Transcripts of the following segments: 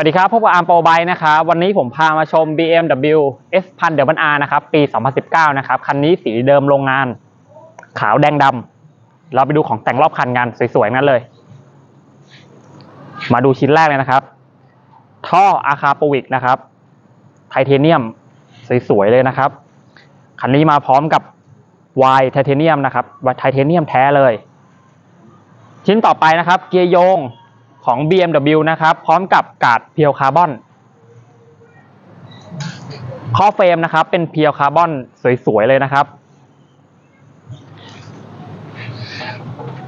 วัสดีครับพบกับอาร์มโปรไบนะครับวันนี้ผมพามาชม BMW S 1000 d r นะครับปี 2019 นะครับ คันนี้สีเดิมโรงงาน ขาวแดงดำเราไปดูของแต่งรอบคันกันสวยๆนั้นเลย มาดูชิ้นแรกเลยนะครับ ท่ออาคาโปวิกนะครับ ไทเทเนียมสวยๆเลยนะครับ คันนี้มาพร้อมกับวายไทเทเนียมนะครับวายไทเทเนียมแท้เลย ชิ้นต่อไปนะครับ เกียร์โยง ของ BMW นะครับ พร้อมกับกาดเพียวคาร์บอนข้อเฟรมนะครับ เป็นเพียวคาร์บอนสวยๆเลยนะครับ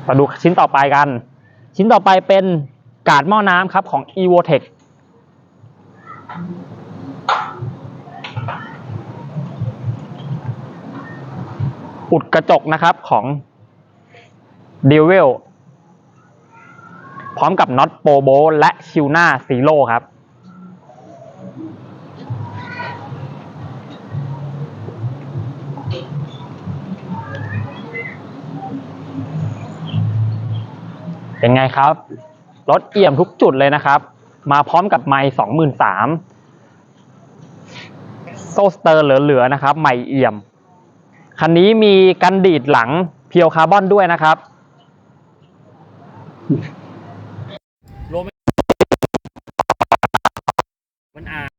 มาดูชิ้นต่อไปกัน ชิ้นต่อไปเป็นกาดหม้อน้ำครับของ Evotech อุดกระจกนะครับของ d e w e l พร้อมกับน็อตโปโบและชิวหน้าซีโร่ครับ เป็นไงครับ รถเอี่ยมทุกจุดเลยนะครับ มาพร้อมกับไมค์สองหมื่นสามโซสเตอร์เหลือๆนะครับ ใหม่เอี่ยม คันนี้มีกันดีดหลังเพียวคาร์บอนด้วยนะครับ มันอา